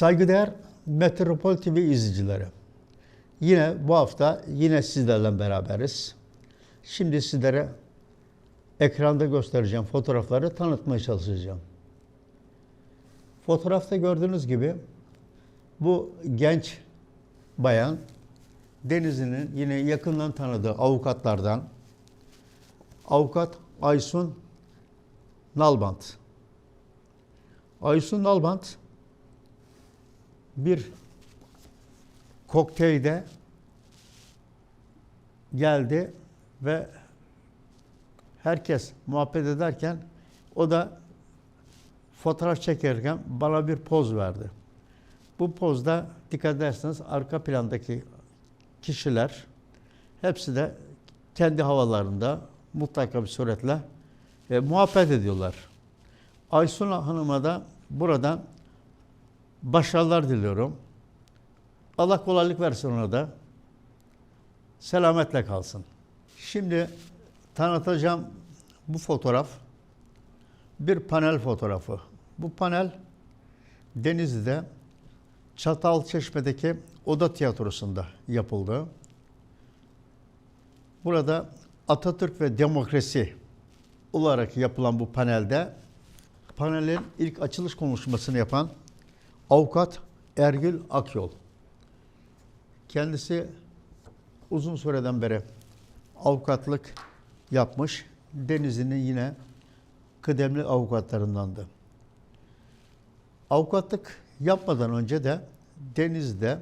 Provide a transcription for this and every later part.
Saygıdeğer Metropol TV izleyicileri. Yine bu hafta yine sizlerle beraberiz. Şimdi sizlere ekranda göstereceğim fotoğrafları tanıtmaya çalışacağım. Fotoğrafta gördüğünüz gibi bu genç bayan Denizli'nin yine yakından tanıdığı avukatlardan avukat Aysun Nalbant. Aysun Nalbant bir kokteylde geldi ve herkes muhabbet ederken o da fotoğraf çekerken bana bir poz verdi. Bu pozda dikkat ederseniz arka plandaki kişiler hepsi de kendi havalarında mutlaka bir suretle e, muhabbet ediyorlar. Aysun Hanım'a da buradan başarılar diliyorum. Allah kolaylık versin ona da. Selametle kalsın. Şimdi tanıtacağım bu fotoğraf bir panel fotoğrafı. Bu panel Denizli'de Çatalçeşme'deki Oda Tiyatrosu'nda yapıldı. Burada Atatürk ve Demokrasi olarak yapılan bu panelde panelin ilk açılış konuşmasını yapan avukat Ergül Akyol. Kendisi uzun süreden beri avukatlık yapmış. Denizli'nin yine kıdemli avukatlarındandı. Avukatlık yapmadan önce de Deniz'de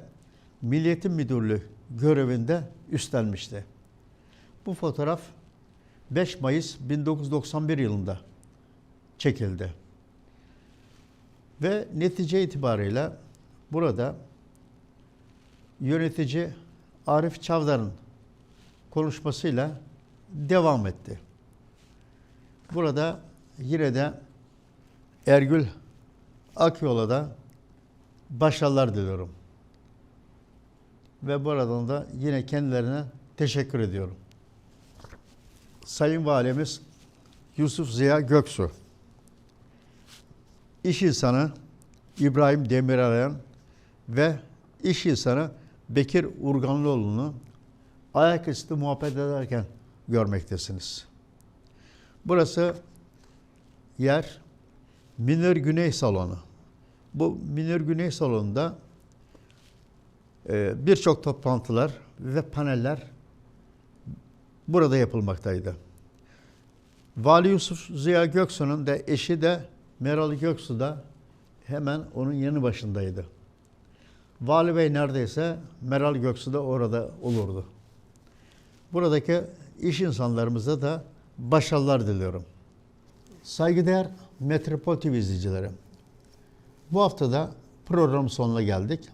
Milliyetin Müdürlüğü görevinde üstlenmişti. Bu fotoğraf 5 Mayıs 1991 yılında çekildi. Ve netice itibariyle burada yönetici Arif Çavdar'ın konuşmasıyla devam etti. Burada yine de Ergül Akyol'a da başarılar diliyorum. Ve buradan da yine kendilerine teşekkür ediyorum. Sayın Valimiz Yusuf Ziya Göksu, iş insanı İbrahim Demirören ve iş insanı Bekir Urganlıoğlu'nu ayaküstü muhabbet ederken görmektesiniz. Burası yer Minör Güney Salonu. Bu Minör Güney Salonu'nda e, birçok toplantılar ve paneller burada yapılmaktaydı. Vali Yusuf Ziya Göksu'nun da eşi de Meral Göksu da hemen onun yanı başındaydı. Vali Bey neredeyse Meral Göksu da orada olurdu. Buradaki iş insanlarımıza da başarılar diliyorum. Saygıdeğer Metropol TV izleyicileri. Bu haftada program sonuna geldik.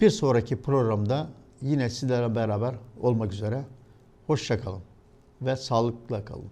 Bir sonraki programda yine sizlerle beraber olmak üzere. Hoşçakalın ve sağlıkla kalın.